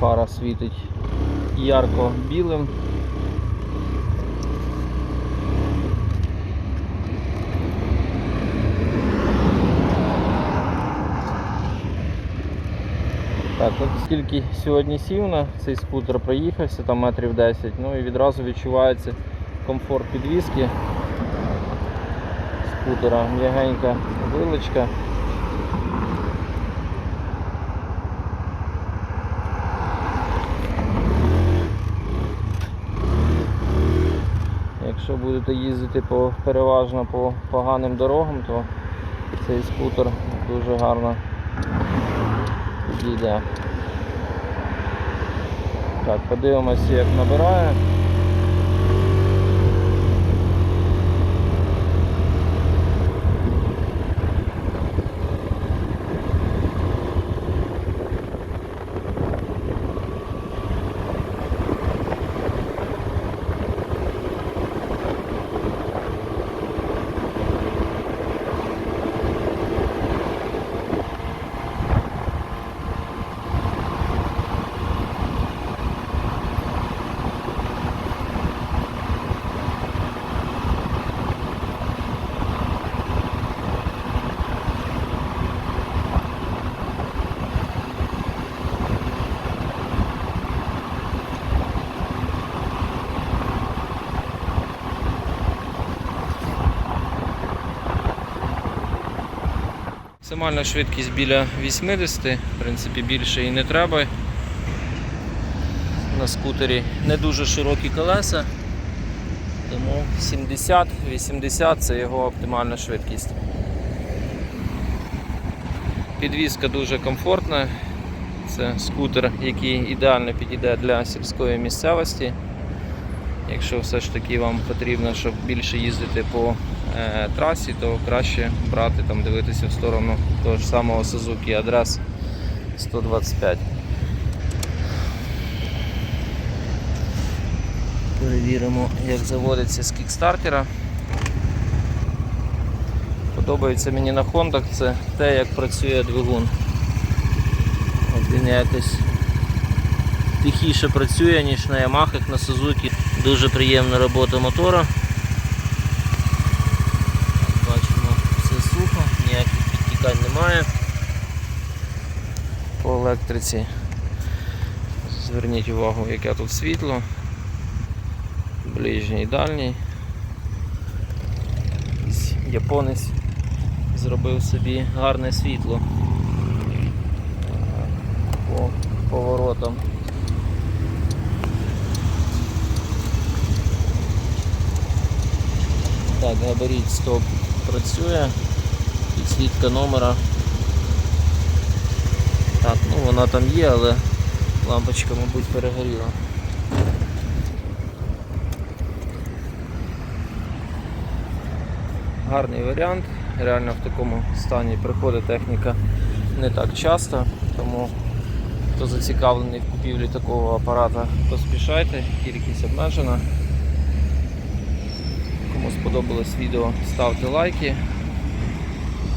фара світить ярко білим. Так, от скільки сьогодні сів на цей скутер, проїхався там метрів 10, ну і відразу відчувається комфорт підвіски скутера, м'ягенька вилочка. Якщо будете їздити по, переважно по поганим дорогам, то цей скутер дуже гарно підійде. Так, подивимося, як набирає. Максимальна швидкість біля 80, в принципі більше і не треба. На скутері не дуже широкі колеса, тому 70-80 це його оптимальна швидкість. Підвізка дуже комфортна. Це скутер, який ідеально підійде для сільської місцевості. Якщо все ж таки вам потрібно, щоб більше їздити по е, трасі, то краще брати там, дивитися в сторону того ж самого Suzuki адрес 125. Перевіримо, як заводиться з кікстартера. Подобається мені на Хондах це те, як працює двигун. Він якось тихіше працює, ніж на Ямахах, на Suzuki. Дуже приємна робота мотора. Бачимо, все сухо, ніяких підтікань немає. По електриці. Зверніть увагу, яке тут світло. Ближній дальній. Японець зробив собі гарне світло по поворотам. Так, габарит стоп працює, підсвітка номера. Так, ну вона там є, але лампочка, мабуть, перегоріла. Гарний варіант. Реально в такому стані приходить техніка не так часто, тому хто зацікавлений в купівлі такого апарата, поспішайте, кількість обмежена. Сподобалось відео, ставте лайки.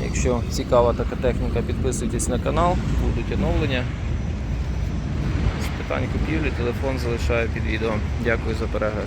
Якщо цікава така техніка, підписуйтесь на канал, будуть оновлення. З питань купівлі телефон залишаю під відео. Дякую за перегляд.